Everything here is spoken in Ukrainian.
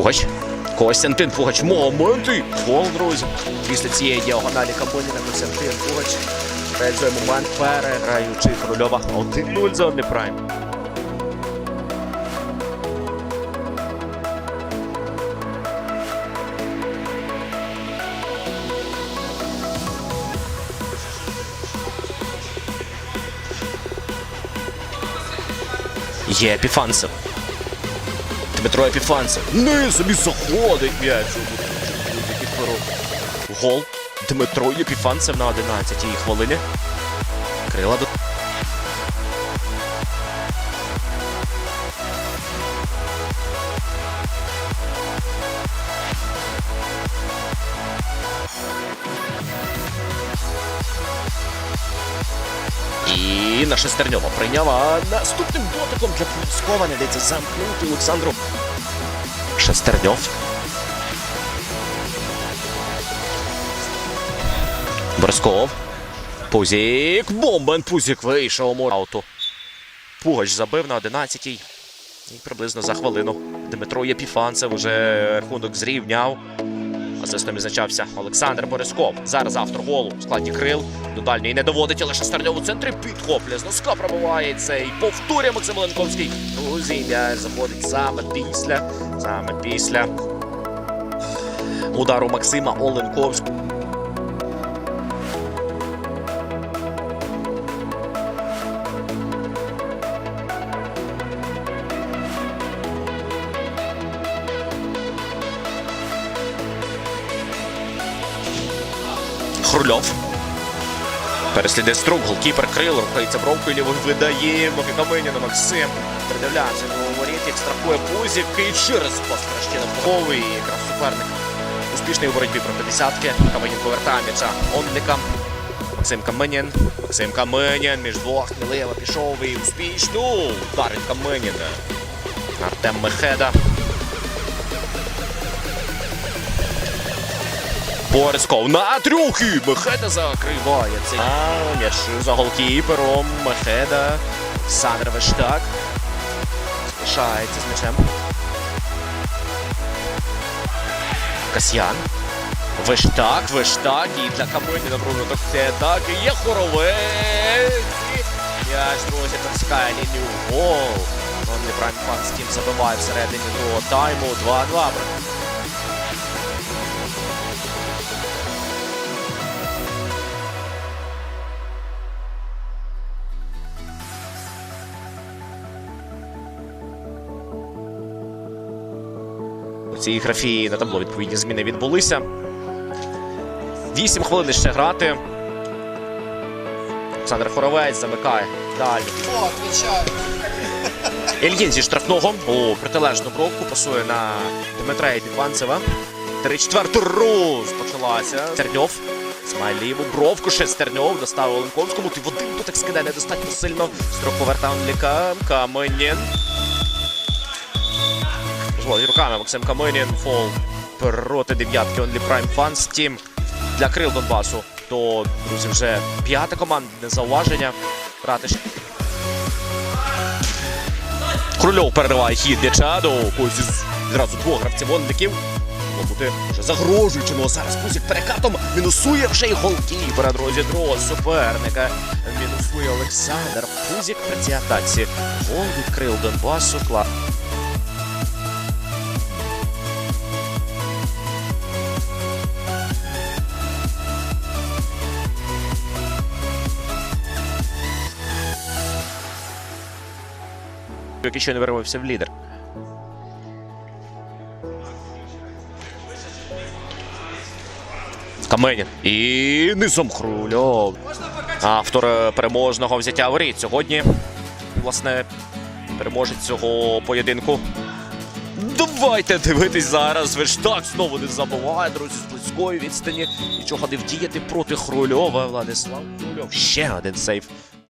Пугач. Костянтин Пугач. Моменти. Гол, друзі. Після цієї діагоналі Кабоніна Костянтин Пугач. Реалізує момент, переграючи Хрульова 1-0 за Прайм. Є Епіфанцев. Дмитро Епіфанцев. Не собі заходить м'яч. Гол. Дмитро Єпіфанцев на 11-й хвилині. Крила до. І на Шестерньова прийняв, а наступним дотиком для Поліскова не йдеться замкнути Олександру. Шестерньов. Борсков. Пузік. Бомбен Пузік вийшов ауту. Пугач забив на 11-й. І приблизно за хвилину Дмитро Єпіфанцев уже рахунок зрівняв. Асистом відзначався Олександр Борисков. Зараз автор голу в складі крил. До дальньої не доводить, але Шестерньов у центрі підхоплює. З носка пробувається. цей. Повторює Максим Ленковський. Друзі, м'яч заходить саме після. Саме після удару Максима Оленковського. Хрульов. Переслідує струк, голкіпер крил, рухається бровкою лівою, видає Мокикамині на Максим. Придивляється до воріт, як страхує Пузік і через пост Кращина Вговий. І якраз суперник успішний у боротьбі проти десятки. Каменін повертає м'яча Онліка. Максим Каменін. Максим Каменін між двох сміливо пішов і успішно. Ударить Каменін. Артем Мехеда. Борисков на трюхи! Мехеда закриває цей м'яч за голкіпером. Мехеда. Олександр Вештак. Залишається з м'ячем. Касьян. Вештак, Вештак. І для Каминіна Бруно так це так. І є хоровець. М'яч, друзі, пересікає лінію. Гол. Нонлі Прайм Фанстім забиває всередині другого тайму. 2-2. Цій графі на табло відповідні зміни відбулися. Вісім хвилин ще грати. Олександр Хоровець замикає далі. О, зі штрафного у протилежну бровку пасує на Дмитра Епіфанцева. Три четверту розпочалася. Стерньов. Смай ліву бровку. Ще Стерньов доставив Оленковському. Ти в один дотик скидає недостатньо сильно. Строк повертав Ліка. Каменін. Руками Максим Каменін. Фол проти дев'ятки Only Prime Fans Team. Для крил Донбасу. То, друзі, вже п'яте командне зауваження. Грати ще Крульов перериває хід когось із відразу двох гравців. Могло бути вже загрожуючи, ну а зараз Кузік перекатом мінусує вже й голкіпера, друзі, другого суперника. Мінусує Олександр Пузік при цій атаці. Гол відкрив Донбасу. Кла... Який не вирвався в лідер. Каменін. І низом Хрульов. Автор переможного взяття воріт. Сьогодні, власне, переможець цього поєдинку. Давайте дивитись зараз. Вештак знову не забуває, друзі, з близької відстані. Нічого не вдіяти проти Хрульова. Владислав Хрульов. Ще один сейф